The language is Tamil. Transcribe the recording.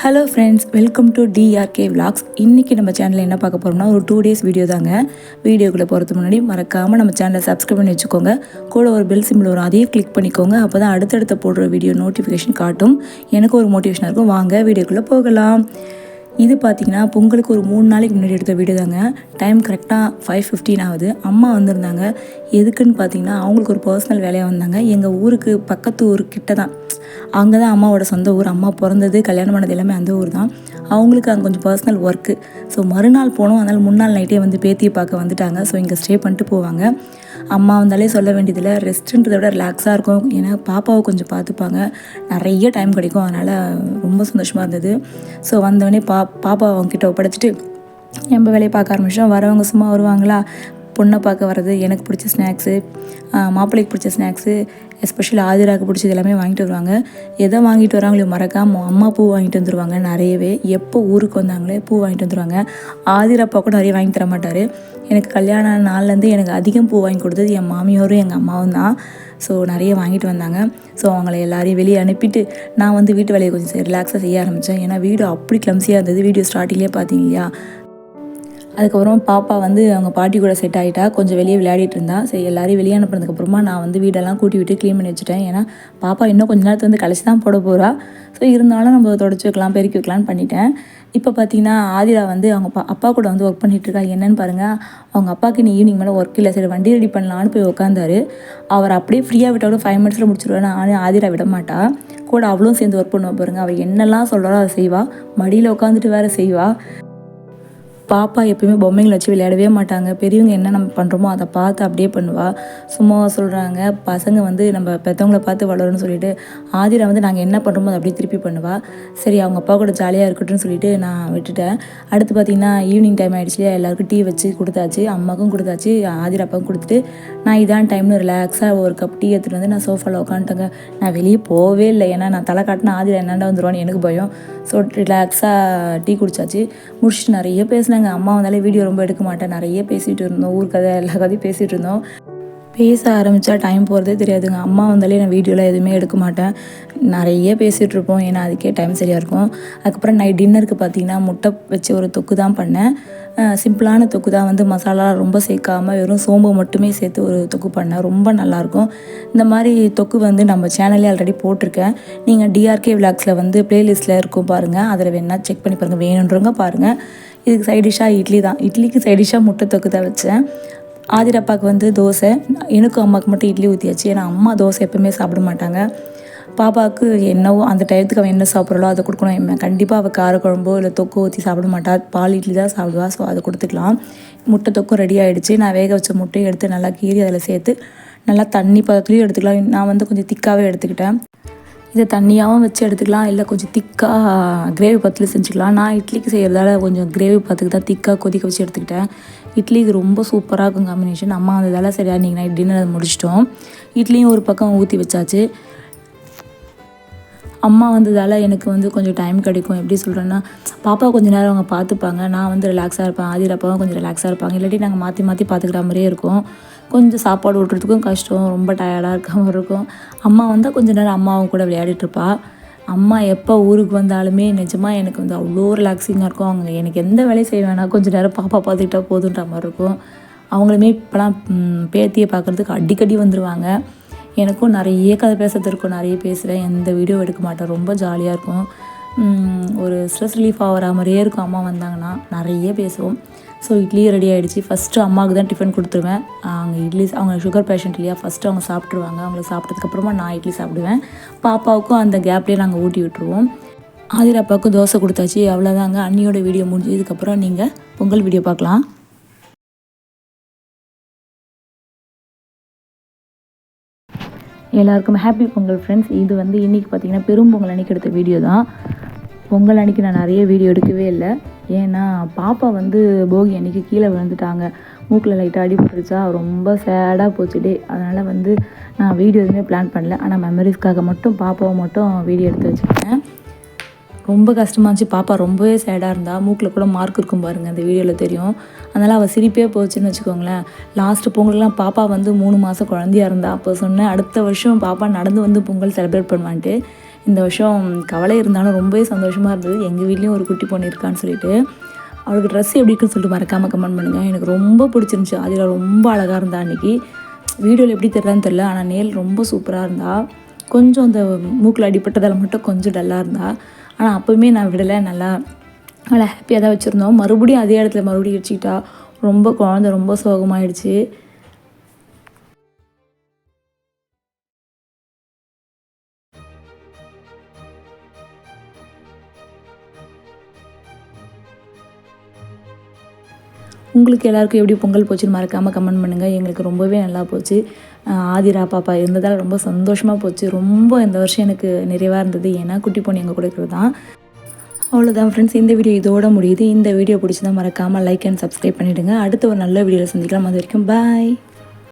Hello friends welcome to TRK vlogs இன்றைக்கி நம்ம சேனலில் என்ன பார்க்க போகிறோம்னா ஒரு டூ டேஸ் வீடியோ தாங்க. வீடியோக்குள்ளே போகிறதுக்கு முன்னாடி மறக்காமல் நம்ம சேனலை சப்ஸ்கிரைப் பண்ணி வச்சுக்கோங்க. கூட ஒரு பெல் சிம்பிள் வரும் அதையும் கிளிக் பண்ணிக்கோங்க. அப்போ தான் அடுத்தடுத்த போடுற வீடியோ நோட்டிஃபிகேஷன் காட்டும். எனக்கு ஒரு மோட்டிவேஷனாக இருக்கும். வாங்க வீடியோக்குள்ளே போகலாம். இது பார்த்தீங்கன்னா பொங்கலுக்கு ஒரு மூணு நாளைக்கு முன்னாடி எடுத்த வீடியோ தாங்க. டைம் கரெக்டாக ஃபைவ் ஃபிஃப்டின் ஆகுது. அம்மா வந்திருந்தாங்க. எதுக்குன்னு பார்த்தீங்கன்னா அவங்களுக்கு ஒரு பர்சனல் வேலையாக வந்தாங்க. எங்கள் ஊருக்கு பக்கத்து ஊர் கிட்ட தான் அங்கே தான் அம்மாவோட சொந்த ஊர். அம்மா பிறந்தது கல்யாணம் பண்ணது எல்லாமே அந்த ஊர் தான் அவங்களுக்கு அங்கே கொஞ்சம் பர்சனல் ஒர்க்கு ஸோ மறுநாள் போனோம். அதனால் முன்னாள் நைட்டே வந்து பேத்தியை பார்க்க வந்துட்டாங்க. ஸோ இங்கே ஸ்டே பண்ணிட்டு போவாங்க. அம்மா வந்தாலே சொல்ல வேண்டியதில்லை. ரெஸ்ட்டுன்றதை விட ரிலாக்ஸாக இருக்கும். ஏன்னா பாப்பாவை கொஞ்சம் பார்த்துப்பாங்க. நிறைய டைம் கிடைக்கும். அதனால் ரொம்ப சந்தோஷமாக இருந்தது. ஸோ வந்தோடனே பா பாப்பா அவங்கக்கிட்ட ஒப்படைச்சிட்டு நம்ம வேலையை பார்க்க ஆரம்பிச்சோம். வரவங்க சும்மா வருவாங்களா? பொண்ணை பார்க்க வர்றது எனக்கு பிடிச்ச ஸ்நாக்ஸு மாப்பிள்ளைக்கு பிடிச்ச ஸ்நாக்ஸு எஸ்பெஷலி ஆதிராக்கு பிடிச்சது எல்லாமே வாங்கிட்டு வருவாங்க. எதை வாங்கிட்டு வராங்களோ மறக்காம அம்மா பூ வாங்கிட்டு வந்துருவாங்க நிறையவே. எப்போ ஊருக்கு வந்தாங்களே பூ வாங்கிட்டு வந்துருவாங்க. ஆதிரப்பா கூட நிறைய வாங்கி தர மாட்டார். எனக்கு கல்யாண நாள்லேருந்து எனக்கு அதிகம் பூ வாங்கி கொடுத்தது என் மாமியாரும் எங்கள் அம்மாவும் தான். ஸோ நிறைய வாங்கிட்டு வந்தாங்க. ஸோ அவங்கள எல்லாரையும் வெளியே அனுப்பிட்டு நான் வந்து வீட்டு வேலையை கொஞ்சம் ரிலாக்ஸாக செய்ய ஆரம்பித்தேன் ஏன்னா வீடு அப்படி கிளம்சியாக இருந்தது. வீடியோ ஸ்டார்டிங்லேயே பார்த்தீங்க இல்லையா? அதுக்கப்புறம் பாப்பா வந்து அவங்க பாட்டி கூட செட் ஆகிட்டா கொஞ்சம் வெளியே விளையாடிட்டு இருந்தா. சரி எல்லாரையும் வெளியே அனுப்புனதுக்கப்புறமா நான் வந்து வீடெல்லாம் கூட்டி விட்டு க்ளீன் பண்ணி வச்சுட்டேன். ஏன்னா பாப்பா இன்னும் கொஞ்ச நேரத்துல வந்து கழிச்சு தான் போட போகிறா ஸோ இருந்தாலும் நம்ம தொடச்சி வைக்கலாம் பெருக்கி வைக்கலாம்னு பண்ணிட்டேன். இப்போ பார்த்தீங்கன்னா ஆதிரா வந்து அவங்க பா அப்பா கூட வந்து ஒர்க் பண்ணிகிட்டு இருக்கா. என்னன்னு பாருங்கள் அவங்க அப்பாவுக்கு நீ ஈவினிங் மேலே ஒர்க் இல்லை. சரி வண்டி ரெடி பண்ணலான்னு போய் உட்காந்தாரு அவர் அப்படியே ஃப்ரீயாக விட்டாலும் ஃபைவ் மினிட்ஸில் முடிச்சிருவேன் நானும் ஆதிரா விட மாட்டா. கூட அவளும் சேர்ந்து ஒர்க் பண்ணுவோம் பாருங்கள் அவள் என்னெல்லாம் சொல்கிறாரோ அதை செய்வாள் மடியில் உட்காந்துட்டு வேறு செய்வாள் பாப்பா எப்பயுமே பொம்மைங்களை வச்சு விளையாடவே மாட்டாங்க. பெரியவங்க என்ன நம்ம பண்ணுறோமோ அதை பார்த்து அப்படியே பண்ணுவா. சும்மாவாக சொல்கிறாங்க பசங்க வந்து நம்ம பெற்றவங்கள பார்த்து வளரும்னு சொல்லிட்டு ஆதிரா வந்து நாங்கள் என்ன பண்ணுறோமோ அதை அப்படியே திருப்பி பண்ணுவா. சரி அவங்க அப்பா கூட ஜாலியாக இருக்கட்டும்னு சொல்லிட்டு நான் விட்டுட்டேன். அடுத்து பார்த்தீங்கன்னா ஈவினிங் டைம் ஆகிடுச்சு இல்லையா? எல்லாருக்கும் டீ வச்சு கொடுத்தாச்சு. அம்மாவுக்கும் கொடுத்தாச்சு. ஆதிரா அப்பாவுக்கும் கொடுத்துட்டு நான் இதான் டைம்னு ரிலாக்ஸாக ஒரு கப் டீ எடுத்துகிட்டு வந்து நான் சோஃபாவில் உட்காந்துட்டேங்க நான் வெளியே போகவே இல்லை. ஏன்னா நான் தலை காட்டினா ஆதிரா என்னென்ன வந்துடுவான்னு எனக்கு பயம். ஸோ ரிலாக்ஸாக டீ குடிச்சாச்சு. முடிச்சுட்டு நிறைய பேசினேன் எங்கள் அம்மா வந்தாலே வீடியோ ரொம்ப எடுக்க மாட்டேன். நிறைய பேசிகிட்டு இருந்தோம். ஊர் கதை எல்லா கதையும் பேசிகிட்டு இருந்தோம். பேச ஆரம்பித்தா டைம் போகிறதே தெரியாதுங்க. அம்மா வந்தாலே நான் வீடியோலாம் எதுவுமே எடுக்க மாட்டேன். நிறைய பேசிகிட்டு இருப்போம். ஏன்னா அதுக்கே டைம் சரியாக இருக்கும். அதுக்கப்புறம் நைட் டின்னருக்கு பார்த்தீங்கன்னா முட்டை வச்சு ஒரு தொக்கு தான் பண்ணேன். சிம்பிளான தொக்கு தான் வந்து மசாலாலாம் ரொம்ப சேர்க்காமல் வெறும் சோம்பு மட்டுமே சேர்த்து ஒரு தொக்கு பண்ணேன் ரொம்ப நல்லாயிருக்கும். இந்த மாதிரி தொக்கு வந்து நம்ம சேனல்லே ஆல்ரெடி போட்டிருக்கேன். நீங்கள் டிஆர்கே விளாக்ஸில் வந்து ப்ளேலிஸ்ட்டில் இருக்கும் பாருங்கள் அதில் வேணால் செக் பண்ணி பாருங்கள் வேணுன்றவங்க பாருங்கள் இதுக்கு சைட் டிஷ்ஷாக இட்லி தான். இட்லிக்கு சைட் டிஷ்ஷாக முட்டை தொக்கு தான் வச்சேன். ஆதிரப்பாவுக்கு வந்து தோசை. எனக்கும் அம்மாவுக்கு மட்டும் இட்லி ஊற்றியாச்சு ஏன்னா அம்மா தோசை எப்பவுமே சாப்பிட மாட்டாங்க. பாப்பாவுக்கு என்னவோ அந்த டயத்துக்கு அவன் என்ன சாப்பிட்றாளோ அதை கொடுக்கணும். கண்டிப்பாக அவள் காரக்குழம்போ இல்லை தொக்கு ஊற்றி சாப்பிட மாட்டா. பால் இட்லி தான் சாப்பிடுவா. ஸோ அதை கொடுத்துக்கலாம். முட்டை தொக்கும் ரெடி ஆகிடுச்சு நான் வேக வச்ச முட்டையை எடுத்து நல்லா கீறி அதில் சேர்த்து நல்லா தண்ணி பதத்துலேயும் எடுத்துக்கலாம். நான் வந்து கொஞ்சம் திக்காகவே எடுத்துக்கிட்டேன். இதை தண்ணியாகவும் வச்சு எடுத்துக்கலாம். இல்லை கொஞ்சம் திக்காக கிரேவி பத்தில் செஞ்சுக்கலாம். நான் இட்லிக்கு செய்கிறதால கொஞ்சம் கிரேவி பத்துக்கு தான் திக்காக கொதிக்க வச்சு எடுத்துக்கிட்டேன். இட்லிக்கு ரொம்ப சூப்பராக இருக்கும் காம்பினேஷன் அம்மா வந்ததால் சரியா நீங்கள் நைட் டின்னர் முடிச்சிட்டோம். இட்லியும் ஒரு பக்கம் ஊற்றி வச்சாச்சு. அம்மா வந்ததால் எனக்கு வந்து கொஞ்சம் டைம் கிடைக்கும். எப்படி சொல்கிறேன்னா பாப்பா கொஞ்சம் நேரம் அவங்க பார்த்துப்பாங்க நான் வந்து ரிலாக்ஸாக இருப்பேன். ஆதிர் அப்பாவும் கொஞ்சம் ரிலாக்ஸாக இருப்பாங்க. இல்லாட்டி நாங்கள் மாற்றி மாற்றி பார்த்துக்கிற மாதிரியே இருக்கும். கொஞ்சம் சாப்பாடு விட்றதுக்கும் கஷ்டம். ரொம்ப டயர்டாக இருக்காமல் இருக்கும் அம்மா வந்தால் கொஞ்சம் நேரம் அம்மாவும் கூட விளையாடிட்டுருப்பா அம்மா எப்போ ஊருக்கு வந்தாலுமே நிஜமாக எனக்கு வந்து அவ்வளோ ரிலாக்ஸிங்காக இருக்கும். அவங்க எனக்கு எந்த வேலையும் செய்ய வேணாம். கொஞ்சம் நேரம் பாப்பா பார்த்துக்கிட்டா போதுன்ற மாதிரி இருக்கும். அவங்களுமே இப்போலாம் பேத்தியை பார்க்குறதுக்கு அடிக்கடி வந்துடுவாங்க எனக்கும் நிறைய கதை பேசுறது இருக்கும் நிறைய பேசுகிறேன் எந்த வீடியோ எடுக்க மாட்டேன். ரொம்ப ஜாலியாக இருக்கும். ஒரு ஸ்ட்ரெஸ் ரிலீஃப் ஆகிற மாதிரியே இருக்கும். அம்மா வந்தாங்கன்னா நிறைய பேசுவோம். ஸோ இட்லி ரெடி ஆகிடுச்சு ஃபஸ்ட்டு அம்மாவுக்கு தான் டிஃபன் கொடுத்துருவேன். அவங்க இட்லி அவங்க சுகர் பேஷண்ட் இல்லையா? ஃபஸ்ட்டு அவங்க சாப்பிட்ருவாங்க அவங்க சாப்பிட்டதுக்கப்புறமா நான் இட்லி சாப்பிடுவேன். பாப்பாவுக்கும் அந்த கேப்லேயே நாங்கள் ஊட்டி விட்டுருவோம். ஆதிர் அப்பாவுக்கும் தோசை கொடுத்தாச்சு. அவ்வளோதாங்க அண்ணியோட வீடியோ முடிஞ்சதுக்கப்புறம் நீங்கள் பொங்கல் வீடியோ பார்க்கலாம். எல்லாருக்கும் ஹாப்பி பொங்கல் ஃப்ரெண்ட்ஸ் இது வந்து இன்றைக்கி பார்த்தீங்கன்னா பெரும் பொங்கல் அன்றைக்கி எடுத்த வீடியோ தான். பொங்கல் அன்றைக்கி நான் நிறைய வீடியோ எடுக்கவே இல்லை. ஏன்னா பாப்பா வந்து போகி அன்றைக்கி கீழே விழுந்துட்டாங்க. மூக்கில் லைட்டாக அடிபட்டுருச்சா ரொம்ப சேடாக போச்சு டே அதனால் வந்து நான் வீடியோ எதுவுமே பிளான் பண்ணல. ஆனால் மெமரிஸ்க்காக மட்டும் பாப்பாவை மட்டும் வீடியோ எடுத்து வச்சுருக்கேன் ரொம்ப கஷ்டமாச்சு பாப்பா ரொம்பவே சேடாக இருந்தால் மூக்கில் கூட மார்க் இருக்கும் பாருங்கள் அந்த வீடியோவில் தெரியும். அதனால் அவள் சிரிப்பே போச்சுன்னு வச்சுக்கோங்களேன். லாஸ்ட்டு பொங்கல்லாம் பாப்பா வந்து மூணு மாதம் குழந்தையா இருந்தா அப்போ சொன்னேன் அடுத்த வருஷம் பாப்பா நடந்து வந்து பொங்கல் செலிப்ரேட் பண்ணுவான்ட்டு. இந்த வருஷம் கவலை இருந்தாலும் ரொம்பவே சந்தோஷமாக இருந்தது. எங்கள் வீட்லேயும் ஒரு குட்டி பொண்ணு இருக்கான்னு சொல்லிட்டு. அவளுக்கு ட்ரெஸ் எப்படி இருக்குன்னு சொல்லிட்டு மறக்காமல் கமெண்ட் பண்ணுங்கள் எனக்கு ரொம்ப பிடிச்சிருந்துச்சி. அதில் ரொம்ப அழகாக இருந்தா அன்றைக்கி வீடியோவில் எப்படி தெரிலன்னு தெரில ஆனால் நேல் ரொம்ப சூப்பராக இருந்தா. கொஞ்சம் அந்த மூக்கில் அடிப்பட்டதால் மட்டும் கொஞ்சம் டல்லாக இருந்தா. ஆனால் அப்போவுமே நான் விடலை. நல்லா நல்லா ஹாப்பியாக தான் வச்சுருந்தோம். மறுபடியும் அதே இடத்துல மறுபடியும் வச்சுக்கிட்டா ரொம்ப குழந்த ரொம்ப சோகமாயிடுச்சு. உங்களுக்கு எல்லாருக்கும் எப்படி பொங்கல் போச்சுன்னு மறக்காமல் கமெண்ட் பண்ணுங்கள் எங்களுக்கு ரொம்பவே நல்லா போச்சு. ஆதிரா பாப்பா இருந்ததால் ரொம்ப சந்தோஷமாக போச்சு. ரொம்ப இந்த வருஷம் எனக்கு நிறைவாக இருந்தது. ஏன்னா குட்டி பொண்ணு எங்கள் கூட இருக்கிறது தான். அவ்வளோதான் ஃப்ரெண்ட்ஸ் இந்த வீடியோ இதோட முடியுது. இந்த வீடியோ பிடிச்சதான் மறக்காமல் லைக் அண்ட் சப்ஸ்கிரைப் பண்ணிவிடுங்க அடுத்த ஒரு நல்ல வீடியோவில் சந்திக்கலாம். அது வரைக்கும் பாய்